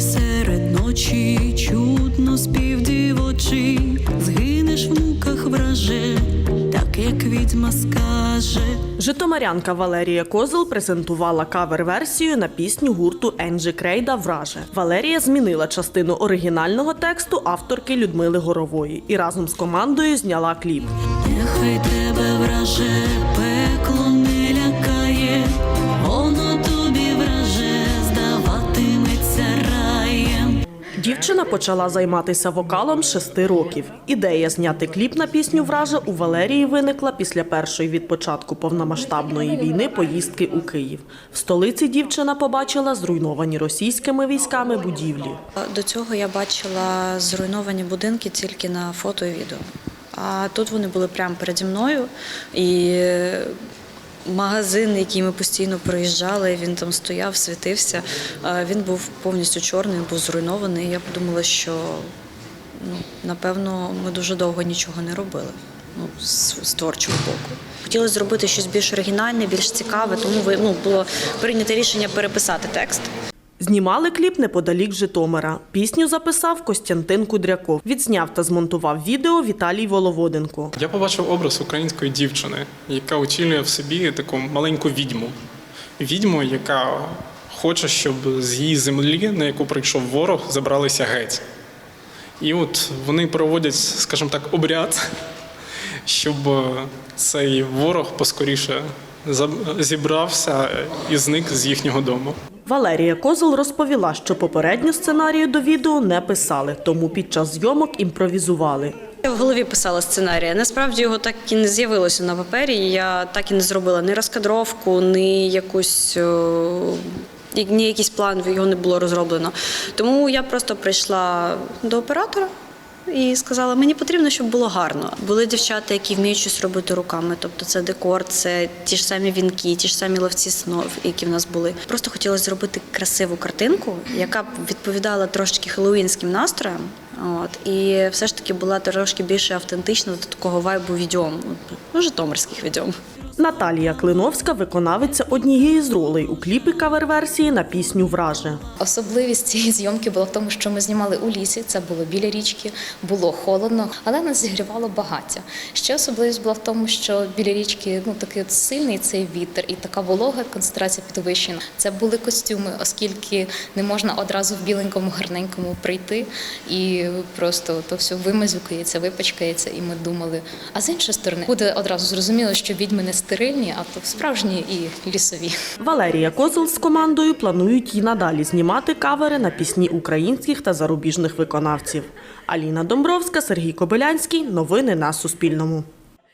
серед ночі, чутно спів дівочий, згинеш в муках враже, так як відьма скаже. Житомирянка Валерія Козел презентувала кавер-версію на пісню гурту Енджі Крейда Враже. Валерія змінила частину оригінального тексту авторки Людмили Горової і разом з командою зняла кліп. Нехай тебе враже, пекло не лякає, Дівчина почала займатися вокалом з шести років. Ідея зняти кліп на пісню Враже у Валерії виникла після першої від початку повномасштабної війни поїздки у Київ. В столиці дівчина побачила зруйновані російськими військами будівлі. До цього я бачила зруйновані будинки тільки на фото і відео. А тут вони були прямо переді мною. І магазин, який ми постійно проїжджали, він там стояв, світився. Він був повністю чорний, був зруйнований. Я подумала, що ну, напевно ми дуже довго нічого не робили. Ну, з, творчого боку. Хотілося зробити щось більш оригінальне, більш цікаве, тому ну, було прийнято рішення переписати текст. Знімали кліп неподалік Житомира. Пісню записав Костянтин Кудряков. Відзняв та змонтував відео Віталій Воловоденко. Я побачив образ української дівчини, яка очілює в собі таку маленьку відьму. Відьму, яка хоче, щоб з її землі, на яку прийшов ворог, забралися геть. І от вони проводять, скажімо так, обряд, щоб е, цей ворог поскоріше зібрався і зник з їхнього дому. Валерія Козел розповіла, що попередньо сценарію до відео не писали, тому під час зйомок імпровізували. Я в голові писала сценарій. Насправді його так і не з'явилося на папері. Я так і не зробила ні розкадровку, ні якусь. Ні якийсь план його не було розроблено. Тому я просто прийшла до оператора і сказала: мені потрібно, щоб було гарно. Були дівчата, які вміють щось робити руками. Тобто це декор, це ті ж самі вінки, ті ж самі ловці снов, які в нас були. Просто хотілося зробити красиву картинку, яка б відповідала трошки хеллоуінським настроям. От і все ж таки була трошки більше автентична до такого вайбу відьом, ну, житомирських відьом. Наталія Клиновська виконавиця однієї з ролей у кліпі кавер-версії на пісню Враже. Особливість цієї зйомки була в тому, що ми знімали у лісі, це було біля річки, було холодно, але нас зігрівало багаття. Ще особливість була в тому, що біля річки ну такий сильний цей вітер і така волога, концентрація підвищена. Це були костюми, оскільки не можна одразу в біленькому гарненькому прийти і просто то все вимазюкається, випачкається. І ми думали, а з іншої сторони буде одразу зрозуміло, що відьми не стерильні, а то справжні і лісові. Валерія Козел з командою планують і надалі знімати кавери на пісні українських та зарубіжних виконавців. Аліна Домбровська, Сергій Кобилянський. Новини на Суспільному.